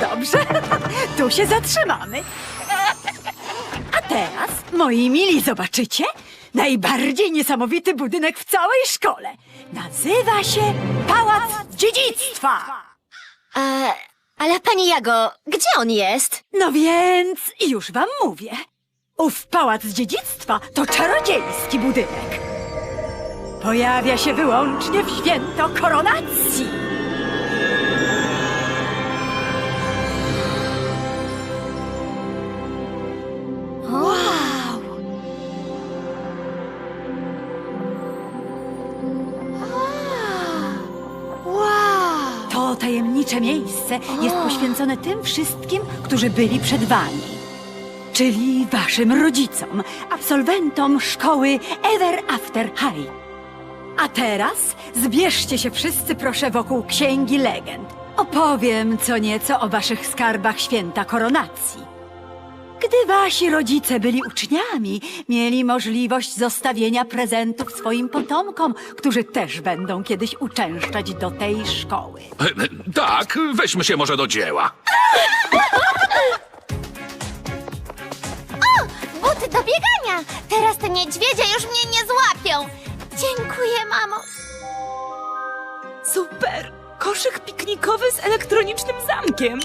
dobrze. Tu się zatrzymamy. A teraz, moi mili, zobaczycie? Najbardziej niesamowity budynek w całej szkole. Nazywa się Pałac Dziedzictwa. E, ale pani Jago, gdzie on jest? No więc już wam mówię. Ów Pałac Dziedzictwa to czarodziejski budynek. Pojawia się wyłącznie w święto koronacji. Tajemnicze miejsce jest poświęcone tym wszystkim, którzy byli przed wami. Czyli waszym rodzicom, absolwentom szkoły Ever After High. A teraz zbierzcie się wszyscy proszę wokół Księgi Legend. Opowiem co nieco o waszych skarbach święta koronacji. Gdy wasi rodzice byli uczniami, mieli możliwość zostawienia prezentów swoim potomkom, którzy też będą kiedyś uczęszczać do tej szkoły. E, e, Tak, weźmy się może do dzieła. Buty do biegania! Teraz te niedźwiedzie już mnie nie złapią! Dziękuję, mamo! Super! Koszyk piknikowy z elektronicznym zamkiem.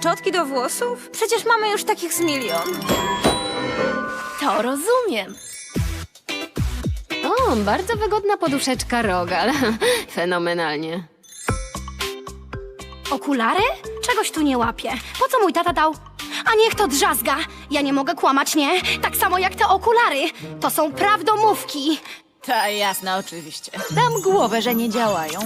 Szczotki do włosów? Przecież mamy już takich z milion. To rozumiem. O, bardzo wygodna poduszeczka Rogal. Fenomenalnie. Okulary? Czegoś tu nie łapię. Po co mój tata dał? A niech to drzazga. Ja nie mogę kłamać, nie? Tak samo jak te okulary. To są prawdomówki. Ta jasne, oczywiście. Dam głowę, że nie działają.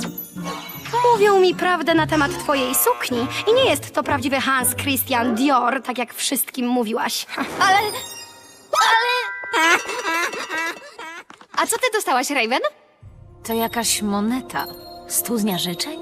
Mówią mi prawdę na temat twojej sukni i nie jest to prawdziwy Hans Christian Dior, tak jak wszystkim mówiłaś. Ale... A co ty dostałaś, Raven? To jakaś moneta. Stu z życzeń?